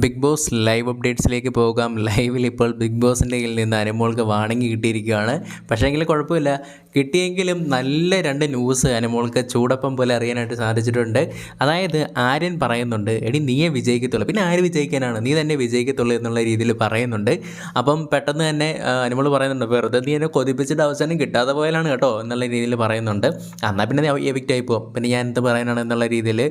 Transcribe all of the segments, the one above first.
Big boss live അപ്ഡേറ്റ്സിലേക്ക് പോകാം. ലൈവിൽ ഇപ്പോൾ ബിഗ് ബോസിന്റെ കയ്യിൽ നിന്ന് അനുമോൾക്ക് വാണിംഗ് കിട്ടിയിരിക്കുകയാണ്. പക്ഷേങ്കിൽ കുഴപ്പമില്ല. കിട്ടിയെങ്കിലും നല്ല രണ്ട് ന്യൂസ് അനുമോൾക്ക് ചൂടപ്പം പോലെ അറിയാനായിട്ട് സാധിച്ചിട്ടുണ്ട്. അതായത് ആര്യൻ പറയുന്നുണ്ട് എടി നീയെ വിജയിക്കത്തുള്ളൂ. പിന്നെ ആര് വിജയിക്കാനാണ്? നീ തന്നെ വിജയിക്കത്തുള്ളൂ എന്നുള്ള രീതിയിൽ പറയുന്നുണ്ട്. അപ്പം പെട്ടെന്ന് തന്നെ അനുമോൾ പറയുന്നുണ്ട് വെറുതെ നീ എന്നെ കൊതിപ്പിച്ചിട്ട് അവസാനം കിട്ടാതെ പോയാലാണ് കേട്ടോ എന്നുള്ള രീതിയിൽ പറയുന്നുണ്ട്. എന്നാൽ പിന്നെ എവിക്റ്റ് ആയി പോകും പിന്നെ ഞാൻ എന്ത് പറയാനാണ് എന്നുള്ള രീതിയിൽ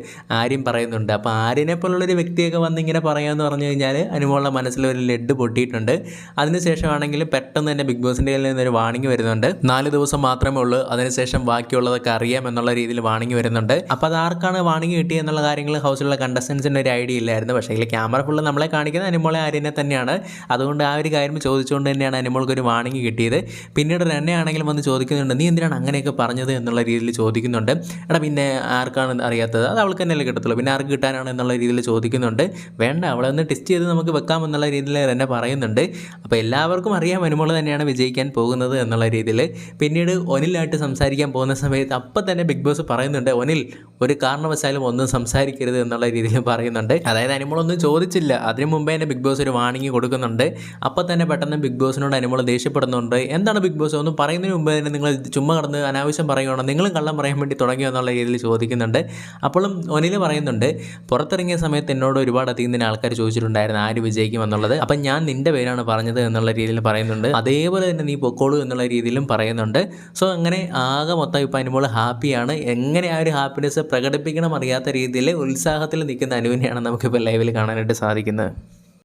ആര്യൻ പറയുന്നുണ്ട്. അപ്പോൾ ആര്യനെ പോലുള്ളൊരു വ്യക്തിയൊക്കെ വന്ന് ഇങ്ങനെ പറയാമെന്ന് പറഞ്ഞു കഴിഞ്ഞാൽ അനുമോളുടെ മനസ്സിൽ ഒരു ലെഡ് പൊട്ടിയിട്ടുണ്ട്. അതിനുശേഷമാണെങ്കിൽ പെട്ടെന്ന് തന്നെ ബിഗ് ബോസിന്റെ കയ്യിൽ നിന്നൊരു വാണിംഗ് വരുന്നുണ്ട്. നാല് ദിവസം മാത്രമേ ഉള്ളൂ അതിനുശേഷം ബാക്കിയുള്ളതൊക്കെ അറിയാം എന്നുള്ള രീതിയിൽ വാണിംഗ് വരുന്നുണ്ട്. അപ്പോൾ അത് ആർക്കാണ് വാണിംഗ് കിട്ടിയെന്നുള്ള കാര്യങ്ങൾ ഹൗസിലുള്ള കണ്ടസ്റ്റൻസിന്റെ ഒരു ഐഡിയ ഇല്ലായിരുന്നു. പക്ഷേ ഇതിൽ ക്യാമറ ഫുള്ള് നമ്മളെ കാണിക്കുന്നത് അനുമോളെ ആര്യനെ തന്നെയാണ്. അതുകൊണ്ട് ആ ഒരു കാര്യം ചോദിച്ചുകൊണ്ട് തന്നെയാണ് അനുമോൾക്ക് ഒരു വാണിംഗ് കിട്ടിയത്. പിന്നീട് എന്നെ ആണെങ്കിലും വന്ന് ചോദിക്കുന്നുണ്ട് നീ എന്തിനാണ് അങ്ങനെയൊക്കെ പറഞ്ഞത്? എന്നുള്ള രീതിയിൽ ചോദിക്കുന്നുണ്ട്. എടാ പിന്നെ ആർക്കാണ് അറിയാത്തത്? അത് അവൾക്ക് തന്നെയല്ലേ കിട്ടത്തുള്ളൂ. പിന്നെ ആർക്ക് കിട്ടാനാണ് എന്നുള്ള രീതിയിൽ ചോദിക്കുന്നുണ്ട്. വേണ്ട അവളെ ഒന്ന് ടെസ്റ്റ് ചെയ്ത് നമുക്ക് വെക്കാം എന്നുള്ള രീതിയിൽ തന്നെ പറയുന്നുണ്ട്. അപ്പോൾ എല്ലാവർക്കും അറിയാം അനുമോൾ തന്നെയാണ് വിജയിക്കാൻ പോകുന്നത് എന്നുള്ള രീതിയിൽ. പിന്നീട് ഒനിലായിട്ട് സംസാരിക്കാൻ പോകുന്ന സമയത്ത് അപ്പം തന്നെ ബിഗ് ബോസ് പറയുന്നുണ്ട് ഒനിൽ ഒരു കാരണവശാലും ഒന്നും സംസാരിക്കരുത് എന്നുള്ള രീതിയിൽ പറയുന്നുണ്ട്. അതായത് അനുമോളൊന്നും ചോദിച്ചില്ല. അതിനു മുമ്പേ തന്നെ ബിഗ് ബോസ് ഒരു വാണിംഗ് കൊടുക്കുന്നുണ്ട്. അപ്പം തന്നെ പെട്ടെന്ന് ബിഗ് ബോസിനോട് അനുമോൾ ദേഷ്യപ്പെടുന്നുണ്ട്. എന്താണ് ബിഗ് ബോസ് ഒന്നും പറയുന്നതിന് മുമ്പേ തന്നെ നിങ്ങൾ ചുമ്മാ കടന്ന് അനാവശ്യം പറയുകയാണോ? നിങ്ങളും കള്ളം പറയാൻ വേണ്ടി തുടങ്ങിയോ? എന്നുള്ള രീതിയിൽ ചോദിക്കുന്നുണ്ട്. അപ്പോഴും ഒനിൽ പറയുന്നുണ്ട് പുറത്തിറങ്ങിയ സമയത്ത് എന്നോട് ഒരുപാട് അധികം തന്നെ ആൾക്കാർ ചോദിച്ചിട്ടുണ്ടായിരുന്നു ആര് വിജയിക്കും എന്നുള്ളത്. അപ്പം ഞാൻ നിന്റെ പേരാണ് പറഞ്ഞത് എന്നുള്ള രീതിയിൽ പറയുന്നുണ്ട്. അതേപോലെ തന്നെ നീ പൊക്കോളൂ എന്നുള്ള രീതിയിലും പറയുന്നുണ്ട്. സോ അങ്ങനെ ആകെ മൊത്തം ഇപ്പം അനുമോൾ ഹാപ്പിയാണ്. എങ്ങനെ ആ ഒരു ഹാപ്പിനെസ് പ്രകടിപ്പിക്കണം അറിയാത്ത രീതിയിൽ ഉത്സാഹത്തിൽ നിൽക്കുന്ന അനുവിനെയാണ് നമുക്കിപ്പോൾ ലൈവിൽ കാണാനായിട്ട് സാധിക്കുന്നത്.